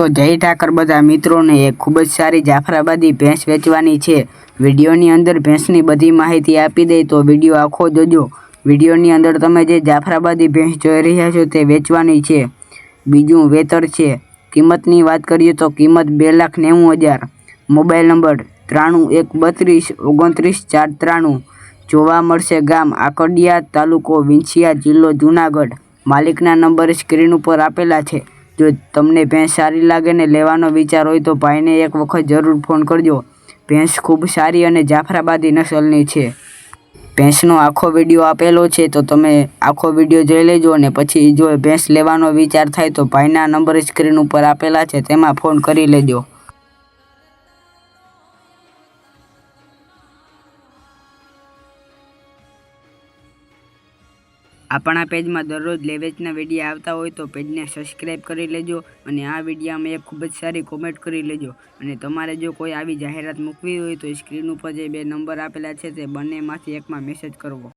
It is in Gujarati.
તો જય ઠાકર બધા મિત્રોને એક ખૂબ જ સારી જાફરાબાદી ભેંસ વેચવાની છે. વિડીયોની અંદર ભેંસની બધી માહિતી આપી દઈ તો વીડિયો આખો જોજો. વિડીયોની અંદર તમે જે જાફરાબાદી ભેંસ જોઈ રહ્યા છો તે વેચવાની છે. બીજું વેતર છે. કિંમતની વાત કરીએ તો કિંમત બે લાખ નેવું હજાર. મોબાઈલ નંબર ત્રાણું એક બત્રીસ ઓગણત્રીસ ચાર ત્રાણું. જોવા મળશે ગામ આકડિયા તાલુકો વિંછિયા જિલ્લો જુનાગઢ. માલિકના નંબર સ્ક્રીન ઉપર આપેલા છે. જો તમને ભેંસ સારી લાગે ને લેવાનો વિચાર હોય તો ભાઈને એક વખત જરૂર ફોન કરજો. ભેંસ ખૂબ સારી અને જાફરાબાદી નસલની છે. ભેંસનો આખો વીડિયો આપેલો છે તો તમે આખો વીડિયો જોઈ લેજો અને પછી જો ભેંસ લેવાનો વિચાર થાય તો ભાઈના નંબર સ્ક્રીન ઉપર આપેલા છે તેમાં ફોન કરી લેજો. આપણા પેજમાં દરરોજ લેવેચના વીડિયો આવતા હોય તો પેજને સબસ્ક્રાઈબ કરી લેજો અને આ વિડીયામાં એક ખૂબ જ સારી કોમેન્ટ કરી લેજો. અને તમારે જો કોઈ આવી જાહેરાત મૂકવી હોય તો સ્ક્રીન ઉપર જે બે નંબર આપેલા છે તે બંનેમાંથી એકમાં મેસેજ કરવો.